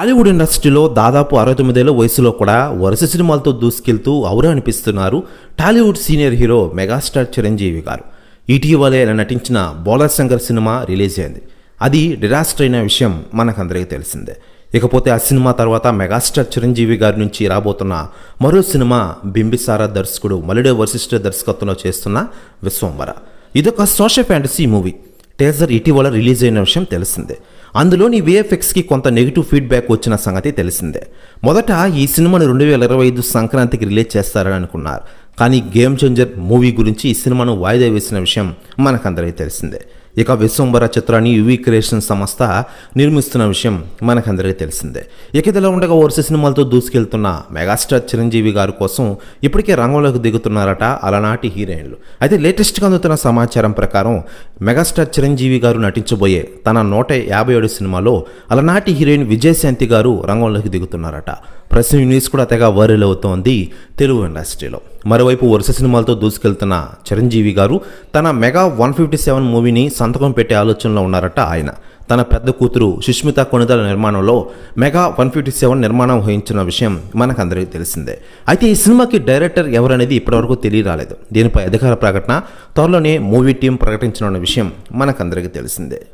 టాలీవుడ్ ఇండస్ట్రీలో దాదాపు అరవై తొమ్మిదేళ్ళ వయసులో కూడా వరుస సినిమాలతో దూసుకెళ్తూ ఔరా అనిపిస్తున్నారు Tollywood senior hero megastar Chiranjeevi garu. ఇటీవలే ఆయన నటించిన బోలర్ శంకర్ సినిమా రిలీజ్ అయింది. అది డిరాస్టర్ అయిన విషయం మనకందరికీ తెలిసిందే. ఇకపోతే ఆ సినిమా తర్వాత మెగాస్టార్ చిరంజీవి గారి నుంచి రాబోతున్న మరో సినిమా బింబిసార దర్శకుడు మలిడే వశిష్ఠ దర్శకత్వంలో చేస్తున్న విశ్వంవర. ఇదొక సోషల్ ఫ్యాంటసీ మూవీ. టేజర్ ఇటీవల రిలీజ్ అయిన విషయం తెలిసిందే. అందులోని విఎఫ్ఎక్స్కి కొంత నెగిటివ్ ఫీడ్బ్యాక్ వచ్చిన సంగతి తెలిసిందే. మొదట ఈ సినిమాను రెండు వేల ఇరవై ఐదు సంక్రాంతికి రిలీజ్ చేస్తారని అనుకున్నారు. కానీ గేమ్ చేంజర్ మూవీ గురించి ఈ సినిమాను వాయిదా వేసిన విషయం మనకందరికీ తెలిసిందే. ఇక విశ్వంబర చిత్రాన్ని యువి క్రియేషన్ సంస్థ నిర్మిస్తున్న విషయం మనకందరికీ తెలిసిందే. ఇక ఇదిలా ఉండగా వరుస సినిమాలతో దూసుకెళ్తున్న మెగాస్టార్ చిరంజీవి గారి కోసం ఇప్పటికే రంగంలోకి దిగుతున్నారట అలనాటి హీరోయిన్లు. అయితే లేటెస్ట్గా అందుతున్న సమాచారం ప్రకారం మెగాస్టార్ చిరంజీవి గారు నటించబోయే తన నూట యాభై ఏడు సినిమాలో అలనాటి హీరోయిన్ విజయశాంతి గారు రంగంలోకి దిగుతున్నారట. ప్రస్తుతం న్యూస్ కూడా తెగ వైరల్ అవుతోంది తెలుగు ఇండస్ట్రీలో. మరోవైపు వరుస సినిమాలతో దూసుకెళ్తున్న చిరంజీవి గారు తన మెగా వన్ ఫిఫ్టీ సెవెన్ మూవీని సంతకం పెట్టే ఆలోచనలో ఉన్నారట ఆయన. తన పెద్ద కూతురు సుష్మిత కొణిదల నిర్మాణంలో మెగా వన్ ఫిఫ్టీ సెవెన్ నిర్మాణం వహించిన విషయం మనకందరికీ తెలిసిందే. అయితే ఈ సినిమాకి డైరెక్టర్ ఎవరనేది ఇప్పటివరకు తెలియరాలేదు. దీనిపై అధికార ప్రకటన త్వరలోనే మూవీ టీం ప్రకటించనున్న విషయం మనకందరికీ తెలిసిందే.